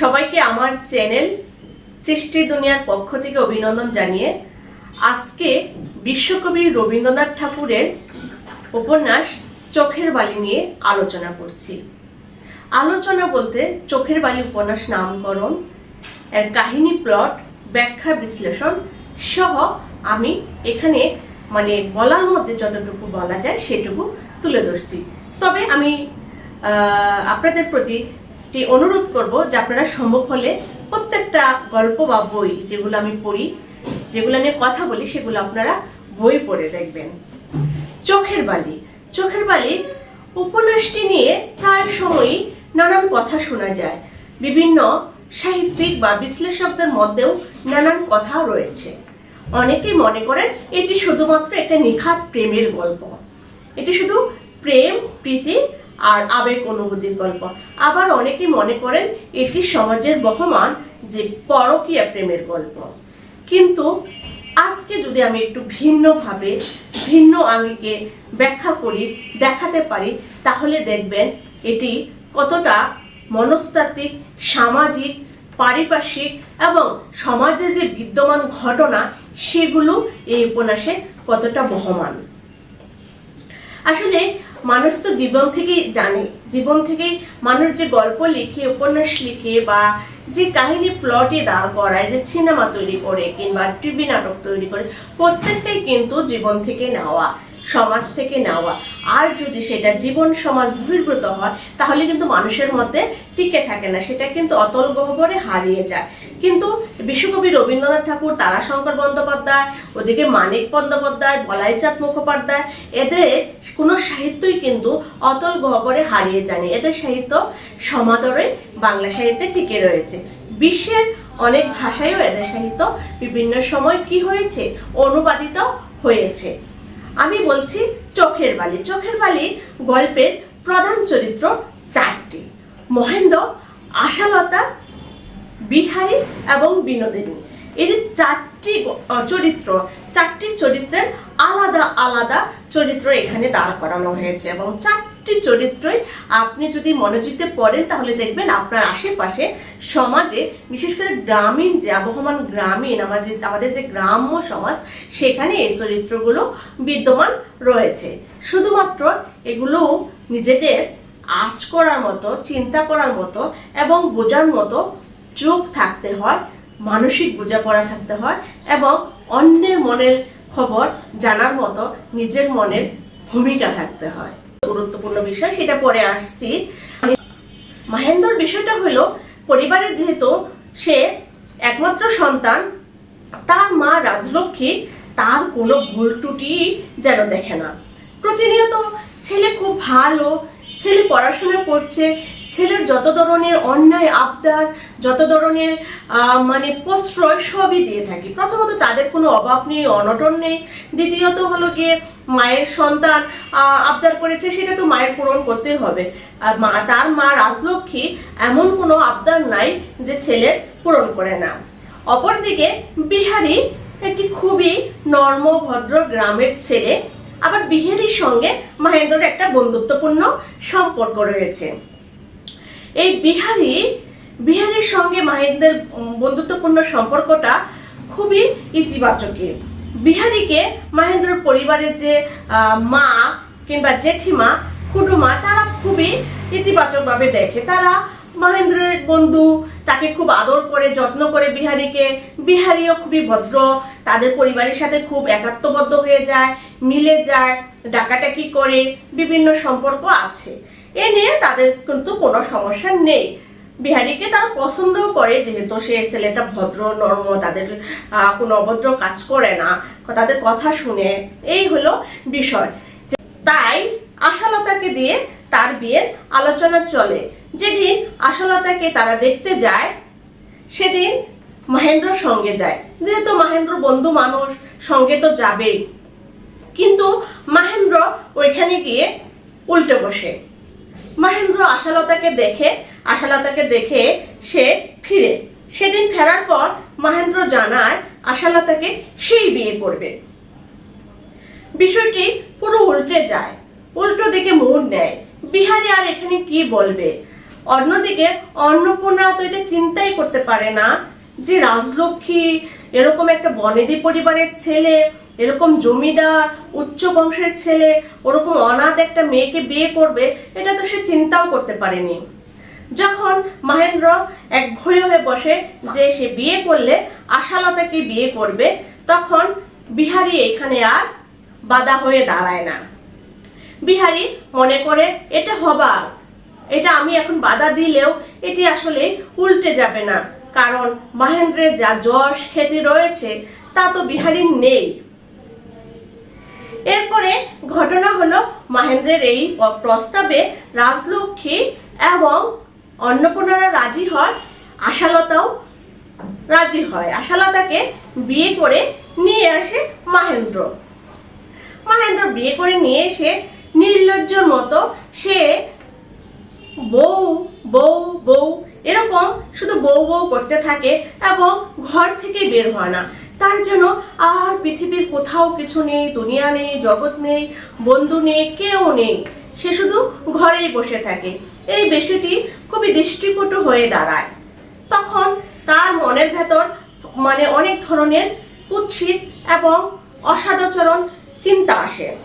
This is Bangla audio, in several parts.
সবাইকে আমার চ্যানেল সৃষ্টি দুনিয়ার পক্ষ থেকে অভিনন্দন জানিয়ে আজকে বিশ্বকবি রবীন্দ্রনাথ ঠাকুরের উপন্যাস চোখের বালি নিয়ে আলোচনা করছি। আলোচনা বলতে চোখের বালি উপন্যাস নামকরণ, এর কাহিনী প্লট, ব্যাখ্যা, বিশ্লেষণ সহ আমি এখানে মানে বলার মধ্যে যতটুকু বলা যায় সেটুকু তুলে ধরছি। তবে আমি আপনাদের প্রতি একটি অনুরোধ করব যে আপনারা সম্ভব হলে প্রত্যেকটা গল্প বা বই যেগুলো আমি পড়ি, যেগুলো নিয়ে কথা বলি, সেগুলো আপনারা বই পড়ে দেখবেন। চোখের বালি। চোখের বালি উপন্যাসটি নিয়ে প্রায় সময়ই নানান কথা শোনা যায়। বিভিন্ন সাহিত্যিক বা বিশ্লেষকদের মধ্যেও নানান কথা রয়েছে। অনেকেই মনে করেন এটি শুধুমাত্র একটা নিখাত প্রেমের গল্প। এটি শুধু প্রেম, প্রীতি আর আবেগ অনুভূতির গল্প। আবার অনেকেই মনে করেন এটি সমাজের বহমান যে পরকীয়া প্রেমের গল্প। কিন্তু আজকে যদি আমি একটু ভিন্নভাবে, ভিন্ন আঙ্গিকে ব্যাখ্যা করি, দেখাতে পারি, তাহলে দেখবেন এটি কতটা মনস্তাত্ত্বিক, সামাজিক, পারিপার্শ্বিক এবং সমাজে যে বিদ্যমান ঘটনা, সেগুলো এই উপন্যাসে কতটা বহমান। আসলে মানুষ তো জীবন থেকেই জানে। জীবন থেকেই মানুষ যে গল্প লিখে, উপন্যাস লিখে বা যে কাহিনী প্লটে দাঁড় করায়, যে সিনেমা তৈরি করে কিংবা টিভি নাটক তৈরি করে, প্রত্যেকটাই কিন্তু জীবন থেকে নেওয়া। সমাজ থেকে নেওয়া। আর যদি সেটা জীবন সমাজ বহির্ভূত হয়, তাহলে কিন্তু মানুষের মধ্যে টিকে থাকে না। সেটা কিন্তু অতল গহ্বরে হারিয়ে যায়। কিন্তু বিশ্বকবি রবীন্দ্রনাথ ঠাকুর, তারাশঙ্কর বন্দ্যোপাধ্যায়, ওদিকে মানিক বন্দ্যোপাধ্যায়, বলাইচাঁদ মুখোপাধ্যায়, এদের কোনো সাহিত্যই কিন্তু অতল গহ্বরে হারিয়ে যায়নি। এদের সাহিত্য সমাদরে বাংলা সাহিত্যে টিকে রয়েছে। বিশ্বের অনেক ভাষায়ও এদের সাহিত্য বিভিন্ন সময় কি হয়েছে, অনুবাদিত হয়েছে। আমি বলছি চোখের বালি। চোখের বালি গল্পের প্রধান চরিত্র চারটি। মহেন্দ্র, আশালতা, বিহারি এবং বিনোদিনী। এই চারটি চরিত্র, চারটি চরিত্রের আলাদা আলাদা চরিত্র এখানে দাঁড় করানো হয়েছে এবং চারটি চরিত্রই আপনি যদি মনোযোগতে পড়েন, তাহলে দেখবেন আপনার আশেপাশে সমাজে, বিশেষ করে গ্রামীণ যে আবহমান গ্রামীণ আমাদের আমাদের যে গ্রাম্য সমাজ, সেখানে এই চরিত্রগুলো বিদ্যমান রয়েছে। শুধুমাত্র এগুলো নিজেদের আজ করার মতো, চিন্তা করার মতো এবং বোঝার মতো চোখ থাকতে হয়, মানসিক বোঝাপড়া থাকতে হয় এবং অন্যের মনের খবর জানার মতো নিজের মনের ভূমিকা থাকতে হয়। গুরুত্বপূর্ণ বিষয়, সেটা পরে আসছি। মাহেন্দ্রর বিষয়টা হলো, পরিবারের যেহেতু সে একমাত্র সন্তান, তার মা রাজলক্ষ্মী তার কোনো ভুল ত্রুটি যেন দেখে না। প্রতিনিয়ত ছেলে খুব ভালো, ছেলে পড়াশোনা করছে ছেলের যত ধরনের অন্যায় আবদার, যত ধরনের মানে প্রশ্রয় সবই দিয়ে থাকি। প্রথমত তাদের কোনো অভাব নেই, অনটন নেই। দ্বিতীয়ত হলো গিয়ে মায়ের সন্তান আবদার করেছে, সেটা তো মায়ের পূরণ করতেই হবে। আর মা, তার মা রাজলক্ষ্মী এমন কোনো আবদার নাই যে ছেলের পূরণ করে না। অপরদিকে বিহারি একটি খুবই নর্ম, ভদ্র গ্রামের ছেলে। আবার বিহারির সঙ্গে মহেন্দ্রের একটা বন্ধুত্বপূর্ণ সম্পর্ক রয়েছে। এই বিহারি বিহারির সঙ্গে মহেন্দ্রের উম, বন্ধুত্বপূর্ণ সম্পর্কটা খুবই ইতিবাচকই বিহারিকে মহেন্দ্রের পরিবারের যে মা কিংবা জেঠিমা খুডুমা তারা খুবই ইতিবাচকভাবে দেখে। তারা মহেন্দ্রের বন্ধু তাকে খুব আদর করে যত্ন করে বিহারীকে। বিহারিও খুবই ভদ্র তাদের পরিবারের সাথে খুব একাত্মবদ্ধ হয়ে যায় মিলে যায় ডাকাটাকি করে বিভিন্ন সম্পর্ক আছে। এ নিয়ে তাদের কিন্তু কোনো সমস্যা নেই। বিহারিকে তারা পছন্দও করে, যেহেতু সে ছেলেটা ভদ্র, নর্ম, তাদের কোনো অভদ্র কাজ করে না, তাদের কথা শুনে। এই হলো বিষয়। তাই আশালতাকে দিয়ে তার বিয়ের আলোচনা চলে। যেদিন আশালতাকে তারা দেখতে যায়, সেদিন মহেন্দ্র সঙ্গে যায়। যেহেতু মহেন্দ্র বন্ধু মানুষ, সঙ্গে তো যাবেই। কিন্তু মহেন্দ্র ওইখানে গিয়ে উল্টে বসে। মহেন্দ্র আশালতাকে দেখে আশালতাকে দেখে সে ফিরে। সেদিন ফেরার পর মহেন্দ্র জানায় আশালতাকে সেই বিয়ে করবে। বিষয়টি পুরো উল্টে যায়, উল্টো দিকে মোড় নেয়। বিহারি আর এখানে কি বলবে? অন্যদিকে অন্নপূর্ণা তো এটা চিন্তাই করতে পারে না যে রাজলক্ষ্মী এরকম একটা বনেদি পরিবারের ছেলে, এরকম জমিদার, উচ্চ বংশের ছেলে, ওরকম অনাথ একটা মেয়েকে বিয়ে করবে, এটা তো সে চিন্তাও করতে পারেনি। যখন মহেন্দ্র এক ঘুরে হয়ে বসে যে সে বিয়ে করলে আশালতাকে বিয়ে করবে, তখন বিহারি এখানে আর বাধা হয়ে দাঁড়ায় না। বিহারি মনে করে, এটা হবার। এটা আমি এখন বাধা দিলেও এটি আসলে উল্টে যাবে না। কারণ মহেন্দ্রের যা যশ খ্যাতি রয়েছে, তা তো বিহারীর নেই। এরপরে ঘটনা হলো মহেন্দ্রের এই প্রস্তাবে রাজলক্ষ্মী এবং অন্নপূর্ণারা রাজি হয় আশালতাও রাজি হয়। আশালতাকে বিয়ে করে নিয়ে আসে মহেন্দ্র। মহেন্দ্র বিয়ে করে নিয়ে এসে নির্লজ্জর মতো সে বউ বউ বউ এরকম শুধু বউ বউ করতে থাকে এবং ঘর থেকে বের হয় না। তার জন্য আর পৃথিবীর কোথাও কিছু নেই, দুনিয়া নেই, জগৎ নেই, বন্ধু নেই, কেউ নেই। সে শুধু ঘরেই বসে থাকে। এই বিষয়টি খুবই দৃষ্টিকটু হয়ে দাঁড়ায়। তখন তার মনের ভেতর মানে অনেক ধরনের কুৎসিত এবং অসাদাচরণ চিন্তা আসে।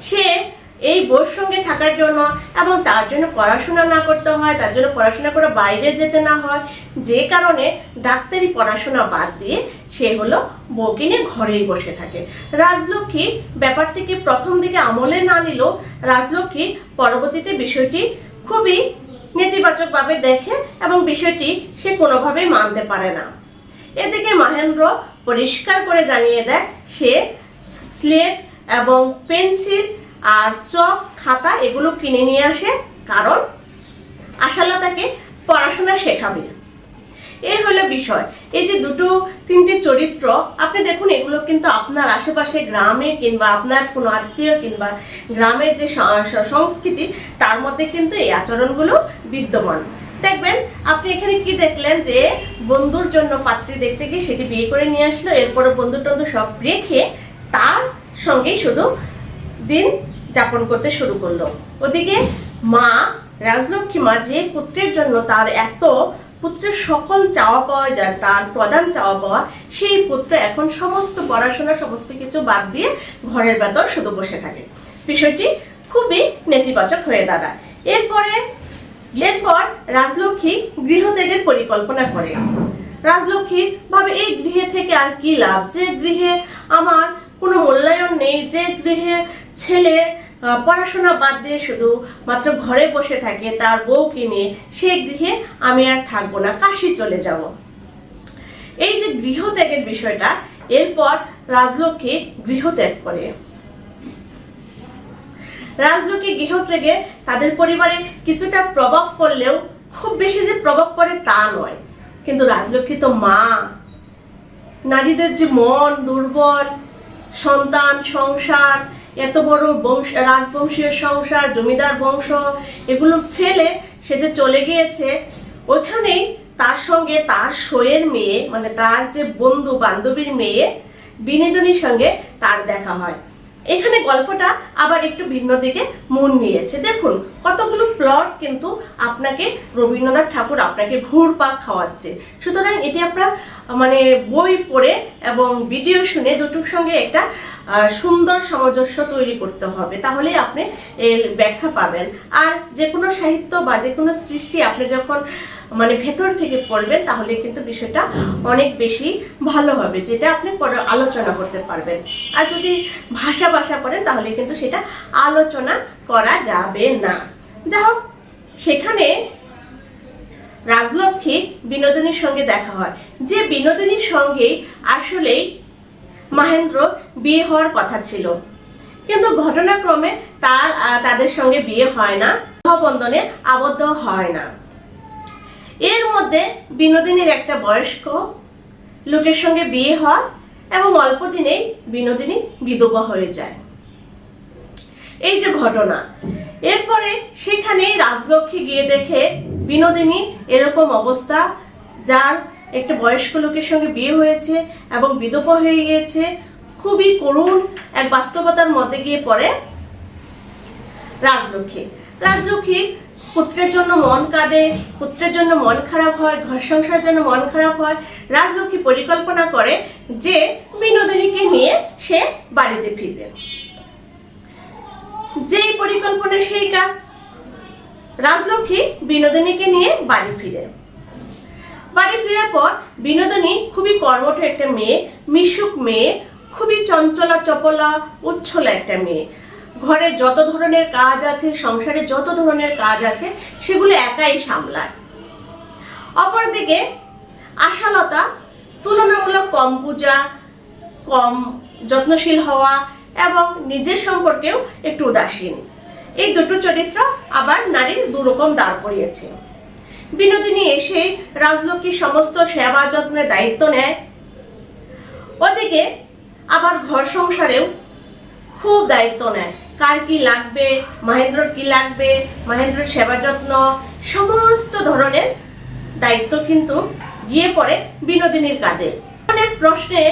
সে এই বইয়ের সঙ্গে থাকার জন্য এবং তার জন্য পড়াশোনা না করতে হয়, তার জন্য পড়াশোনা করে বাইরে যেতে না হয়, যে কারণে ডাক্তারি পড়াশোনা বাদ দিয়ে সে হলো বউকে নিয়ে ঘরেই বসে থাকে। রাজলক্ষ্মী ব্যাপারটিকে প্রথম দিকে আমলে না নিল রাজলক্ষ্মী পরবর্তীতে বিষয়টি খুবই নেতিবাচকভাবে দেখে এবং বিষয়টি সে কোনোভাবেই মানতে পারে না। এদিকে মহেন্দ্র পরিষ্কার করে জানিয়ে দেয়, সে স্লেট এবং পেন্সিল আর চক খাতা এগুলো কিনে নিয়ে আসে, কারণ আশালতাকে পড়াশোনা শেখাবে। এই হলো বিষয়। এই যে দুটো, তিনটে চরিত্র, আপনি দেখুন, এগুলো কিন্তু আপনার আশেপাশে গ্রামে কিংবা আপনার কোনো আত্মীয় কিংবা গ্রামের যে সংস্কৃতি, তার মধ্যে কিন্তু এই আচরণগুলো বিদ্যমান। দেখবেন, আপনি এখানে কি দেখলেন যে, বন্ধুর জন্য পাত্রী দেখতে গিয়ে সেটি বিয়ে করে নিয়ে আসলো, এরপরে বন্ধু টন্ধু সব রেখে তার সঙ্গেই শুধু দিন যাপন করতে শুরু করল। ওদিকে মা, রাজলক্ষ্মী মা যে পুত্রের জন্য তার এত পুত্রের সকল চাওয়া পাওয়া যায়, তার প্রধান চাওয়া পাওয়া, সেই পুত্র এখন সমস্ত পড়াশোনা, সমস্ত কিছু বাদ দিয়ে ঘরের ভেতর শুধু বসে থাকে। বিষয়টি খুবই নেতিবাচক হয়ে দাঁড়ায়। এরপরে, এরপর রাজলক্ষ্মী গৃহত্যাগের পরিকল্পনা করে। রাজলক্ষ্মী ভাবে, এই গৃহে থেকে আর কি লাভ? যে গৃহে আমার কোনো মূল্যায়ন নেই, যে গৃহে ছেলে পড়াশোনা বাদ দিয়ে শুধু মাত্র ঘরে বসে থাকে, তার বউ কিনে সেই গৃহে আমি আর থাকব না, কাশি চলে যাব। এই যে গৃহত্যাগের বিষয়টা, এরপর রাজলক্ষ্মী গৃহত্যাগ করে। রাজলক্ষ্মী গৃহত্যাগে তাদের পরিবারে কিছুটা প্রভাব পড়লেও, খুব বেশি যে প্রভাব পড়ে তা নয়। কিন্তু রাজলক্ষ্মী তো মা। নারীদের যে মন দুর্বল, সন্তান, সংসার এত বড় বংশ রাজবংশীয় সংসার, জমিদার বংশ, এগুলো ফেলে সে যে চলে গিয়েছে, ওইখানেই তার সঙ্গে তার সইয়ের মেয়ে মানে তার যে বন্ধু বান্ধবীর মেয়ে, বিনোদিনীর সঙ্গে তার দেখা হয়। এখানে গল্পটা আবার একটু ভিন্ন দিকে মন নিয়েছে। দেখুন, কতগুলো প্লট কিন্তু আপনাকে রবীন্দ্রনাথ ঠাকুর আপনাকে ঘুরপাক খাওয়াচ্ছে। সুতরাং এটি আপনার মানে বই পড়ে এবং ভিডিও শুনে দুটোর সঙ্গে একটা সুন্দর সামঞ্জস্য তৈরি করতে হবে। তাহলেই আপনি এর ব্যাখ্যা পাবেন। আর যে কোনো সাহিত্য বা যে কোনো সৃষ্টি আপনি যখন মানে ভেতর থেকে পড়বেন, তাহলে কিন্তু বিষয়টা অনেক বেশি ভালো হবে, যেটা আপনি পরে আলোচনা করতে পারবেন। আর যদি ভাষা ভাষা পড়েন, তাহলে কিন্তু সেটা আলোচনা করা যাবে না। যা হোক, সেখানে রাজলক্ষ্মী বিনোদিনীর সঙ্গে দেখা হয়। যে বিনোদিনীর সঙ্গেই আসলেই মহেন্দ্র বিয়ে হওয়ার কথা ছিল। কিন্তু ঘটনাক্রমে তার তাদের সঙ্গে বিয়ে হয় না বন্ধনে আবদ্ধ হয় না। এর মধ্যে বিনোদিনীর একটা বয়স্ক লোকের সঙ্গে বিয়ে হয় এবং অল্প দিনেই বিনোদিনী বিধবা হয়ে যায়। এই যে ঘটনা এরপরে সেখানে রাজলক্ষ্মী গিয়ে দেখে, বিনোদিনী এরকম অবস্থা, যার একটা বয়স্ক লোকের সঙ্গে বিয়ে হয়েছে এবং বিধবা হয়ে গিয়েছে, খুবই করুণ এক বাস্তবতার মধ্যে গিয়ে পড়ে রাজলক্ষ্মী। রাজলক্ষ্মী পুত্রের জন্য মন কাঁদে, পুত্রের জন্য মন খারাপ হয়, ঘর সংসারের জন্য মন খারাপ হয়। রাজলক্ষ্মী পরিকল্পনা করে যে, বিনোদিনীকে নিয়ে সে বাড়িতে ফিরবে। যেই পরিকল্পনা, সেই কাজ। রাজলক্ষ্মী বিনোদিনীকে নিয়ে বাড়ি ফিরে। বাড়ি ফিরার পর বিনোদিনী খুবই কর্মঠ একটা মেয়ে, মিশুক মেয়ে, খুবই চঞ্চলা, চপলা, উচ্ছলা একটা মেয়ে। ঘরে যত ধরনের কাজ আছে, সংসারে যত ধরনের কাজ আছে, সেগুলো একাই সামলায়। অপরদিকে আশালতা তুলনামূলক কম পূজা, কম যত্নশীল হওয়া এবং নিজের সম্পর্কেও একটু উদাসীন। এই দুটো চরিত্র আবার নারীর দুরকম দাঁড় করিয়েছে। বিনোদিনী এসে রাজলক্ষ্মীর সমস্ত সেবা যত্নের দায়িত্ব নেয়। ওদিকে আবার ঘর সংসারেও খুব দায়িত্ব নেয়। কার কি লাগবে, মহেন্দ্রর কি লাগবে, মহেন্দ্রের সেবা যত্ন, সমস্ত ধরনের দায়িত্ব কিন্তু গিয়ে পড়ে বিনোদিনীর কাঁধে। অনেক প্রশ্নে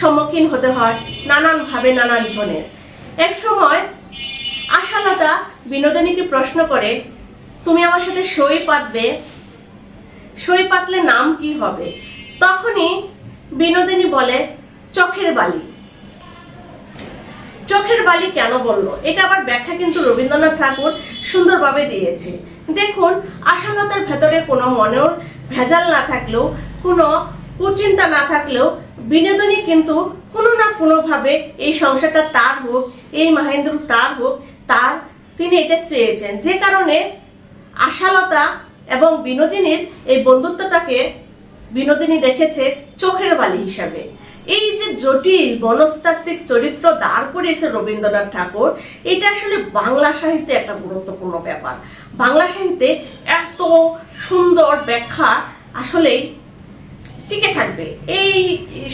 সম্মুখীন হতে হয় নানানভাবে নানান জনের এক সময় আশালতা বিনোদিনীকে প্রশ্ন করে, তুমি আমার সাথে সই পাতবে? সই পাতলে নাম কি হবে? তখনই বিনোদিনী বলে, চোখের বালি। চোখের বালি কেন বলল? এটা আবার ব্যাখ্যা কিন্তু রবীন্দ্রনাথ ঠাকুর সুন্দরভাবে দিয়েছে। দেখুন, আশালতার ভেতরে কোনো মনের ভেজাল না থাকলেও কোনো কুচিন্তা না থাকলেও বিনোদিনী কিন্তু কোনো না কোনোভাবে এই সংসারটা তার হোক, এই মহেন্দ্র তার হোক, তার তিনি এটা চেয়েছেন। যে কারণে আশালতা এবং বিনোদিনীর এই বন্ধুত্বটাকে বিনোদিনী দেখেছে চোখের বালি হিসাবে। এই যে জটিল মনস্তাত্ত্বিক চরিত্র দাঁড় করিয়েছে রবীন্দ্রনাথ ঠাকুর, এটা আসলে বাংলা সাহিত্যে একটা গুরুত্বপূর্ণ ব্যাপার। বাংলা সাহিত্যে এত সুন্দর ব্যাখ্যা আসলেই টিকে থাকবে। এই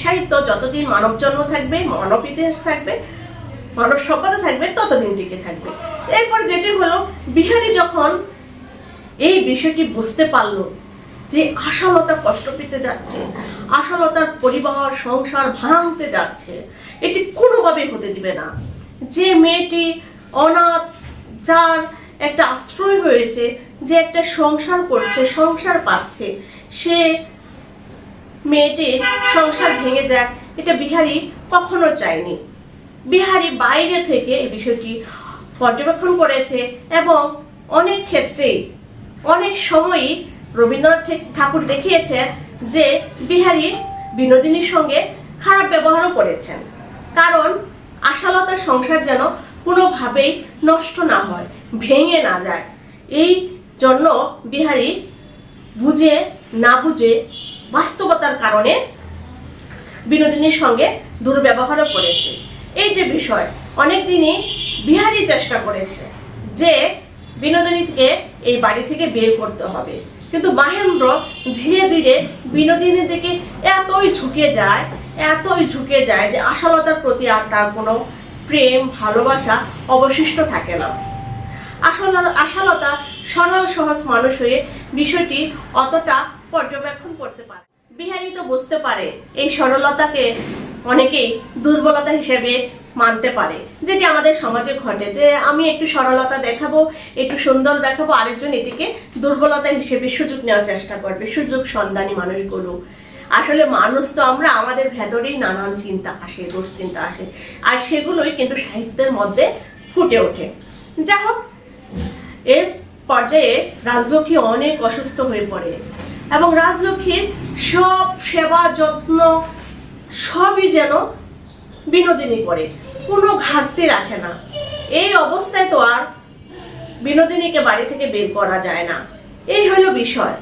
সাহিত্য যতদিন মানব জন্ম থাকবে, মানব ইতিহাস থাকবে, মানব সভ্যতা থাকবে, ততদিন টিকে থাকবে। এরপর যেটি হলো, বিহারি যখন এই বিষয়টি বুঝতে পারল যে আশালতা কষ্ট পেতে যাচ্ছে, আশালতার পরিবার, সংসার ভাঙতে যাচ্ছে, এটি কোনোভাবেই হতে দিবে না। যে মেয়েটি অনাথ, যার একটা আশ্রয় হয়েছে, যে একটা সংসার করছে, সংসার পাচ্ছে, সে মেয়েটির সংসার ভেঙে যাক, এটা বিহারি কখনো চায়নি। বিহারি বাইরে থেকে এই বিষয়টি পর্যবেক্ষণ করেছে এবং অনেক ক্ষেত্রেই, অনেক সময়ই রবীন্দ্রনাথ ঠাকুর দেখিয়েছে যে বিহারি বিনোদিনীর সঙ্গে খারাপ ব্যবহারও করেছেন। কারণ আশালতার সংসার যেন কোনোভাবেই নষ্ট না হয়, ভেঙে না যায়। এই জন্য বিহারি বুঝে না বুঝে বাস্তবতার কারণে বিনোদিনীর সঙ্গে দুর্ব্যবহারও করেছে। এই যে বিষয়, অনেকদিনই বিহারি চেষ্টা করেছে যে বিনোদিনীকে এই বাড়ি থেকে বের করতে হবে। কিন্তু মহেন্দ্র ধীরে ধীরে বিনোদিনীর দিকে এতই ঝুঁকে যায়, এতই ঝুঁকে যায় যে আশালতার প্রতি আর তার কোনো প্রেম, ভালোবাসা অবশিষ্ট থাকে না। আসলে আশালতা সরল, সহজ মানুষ হয়ে বিষয়টি অতটা পর্যবেক্ষণ করতে পারে। বিহারি তো বুঝতে পারে, এই সরলতাকে অনেকেই দুর্বলতা হিসেবে মানতে পারে। যেটি আমাদের সমাজে ঘটে যে আমি একটু সরলতা দেখাবো, একটু সুন্দর দেখাবো, আরেকজন এটিকে দুর্বলতা হিসেবে সুযোগ নেওয়ার চেষ্টা করবে, সুযোগ সন্ধানী মানুষগুলো। আসলে মানুষ তো আমরা, আমাদের ভেতরেই নানান চিন্তা আসে, দুশ্চিন্তা আসে, আর সেগুলোই কিন্তু সাহিত্যের মধ্যে ফুটে ওঠে। যা হোক এর পর্যায়ে রাজলক্ষ্মী অনেক অসুস্থ হয়ে পড়ে। এবং রাজলক্ষ্মীর সব সেবা, যত্ন, সবই যেন বিনোদিনী করে। কোনো ঘাটতি রাখে না। এই অবস্থায় তো আর বিনোদিনীকে বাড়ি থেকে বের করা যায় না। এই হলো বিষয়।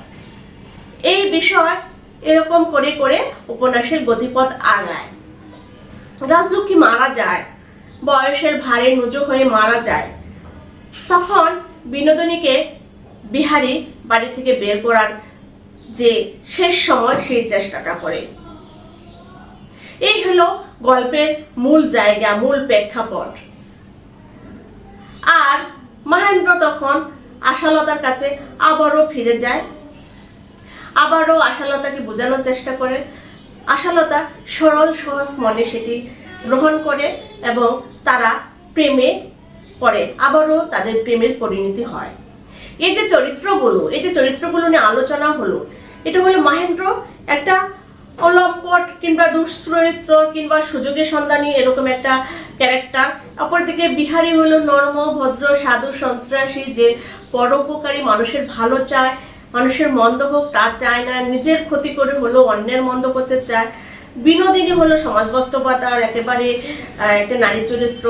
এই বিষয় এরকম করে করে উপন্যাসের গতিপথ আগায়। রাজলক্ষ্মী মারা যায়। বয়সের ভারে নুজো হয়ে মারা যায়। তখন বিনোদিনীকে বিহারি বাড়ি থেকে বের করার যে শেষ সময় সেই চেষ্টাটা করে। এই হলো গল্পের মূল জায়গা, মূল প্রেক্ষাপট। আর মহেন্দ্র তখন আশালতার কাছে আবারও ফিরে যায়। আবারও আশালতাকে বোঝানোর চেষ্টা করে। আশালতা সরল, সহজ মনে সেটি গ্রহণ করে এবং তারা প্রেমে পড়ে। আবারও তাদের প্রেমের পরিণতি হয়। এই যে চরিত্রগুলো, এই যে চরিত্রগুলো নিয়ে আলোচনা হলো এটা হলো মাহেন্দ্র, একটা অলম্পট কিংবা দুশ্চরিত্র কিংবা সুযোগের সন্ধানী এরকম একটা ক্যারেক্টার অপরদিকে বিহারি হলো নর্ম, ভদ্র, সাধু, সন্ত্রাসী, যে পরোপকারী, মানুষের ভালো চায়, মানুষের মন্দ হোক তা চায় না, নিজের ক্ষতি করে হলো অন্যের মন্দ করতে চায়। বিনোদিনী হলো সমাজ বাস্তবতার একেবারে একটা নারী চরিত্র,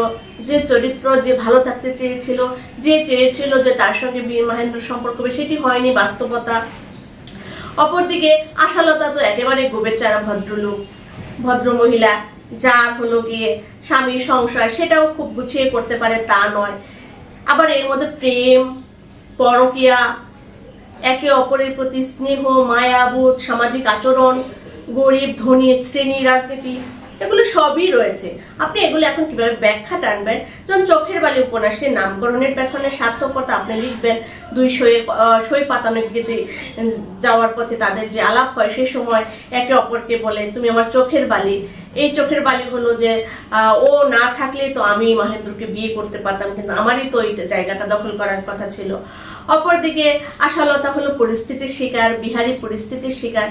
যে চরিত্র যে ভালো থাকতে চেয়েছিল, যে চেয়েছিল যে তার সঙ্গে মহেন্দ্র সম্পর্ক সেটি হয়নি বাস্তবতা। অপরদিকে আশালতা তো একেবারে গোবেচারা ভদ্রলোক। ভদ্র মহিলা যা হলো গিয়ে স্বামীর সংসার সেটাও খুব গুছিয়ে করতে পারে তা নয়। আবার এর মধ্যে প্রেম, পরকিয়া, একে অপরের প্রতি স্নেহ, মায়াবোধ, সামাজিক আচরণ, গরিব, ধনী, শ্রেণি, রাজনীতি এগুলো সবই রয়েছে। আপনি এগুলো এখন কীভাবে ব্যাখ্যা টানবেন? যেমন চোখের বালি উপন্যাসের নামকরণের পেছনে সার্থকতা আপনি লিখবেন, দুই সই সই পাতানো গেতে যাওয়ার পথে তাদের যে আলাপ হয় সেই সময় একে অপরকে বলে, তুমি আমার চোখের বালি। এই চোখের বালি হলো যে ও না থাকলে তো আমি মহেন্দ্রকে বিয়ে করতে পারতাম, কিন্তু আমারই তো এই জায়গাটা দখল করার কথা ছিল। অপরদিকে আশালতা হলো পরিস্থিতির শিকার, বিহারি পরিস্থিতির শিকার।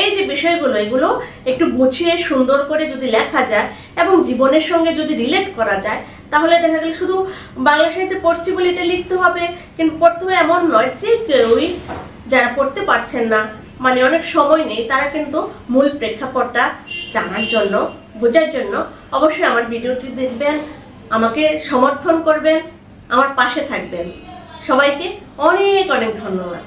এই যে বিষয়গুলো, এগুলো একটু গুছিয়ে সুন্দর করে যদি লেখা যায় এবং জীবনের সঙ্গে যদি রিলেট করা যায়, তাহলে দেখা গেল শুধু বাংলা সাহিত্যে পড়ছি বলে এটা লিখতে হবে, কিন্তু পড়তে হবে এমন নয়, যে কেউই যারা পড়তে পারছেন না মানে অনেক সময় নেই, তারা কিন্তু মূল প্রেক্ষাপটটা জানার জন্য, বোঝার জন্য অবশ্যই আমার ভিডিওটি দেখবেন, আমাকে সমর্থন করবেন, আমার পাশে থাকবেন। সবাইকে অনেক অনেক ধন্যবাদ।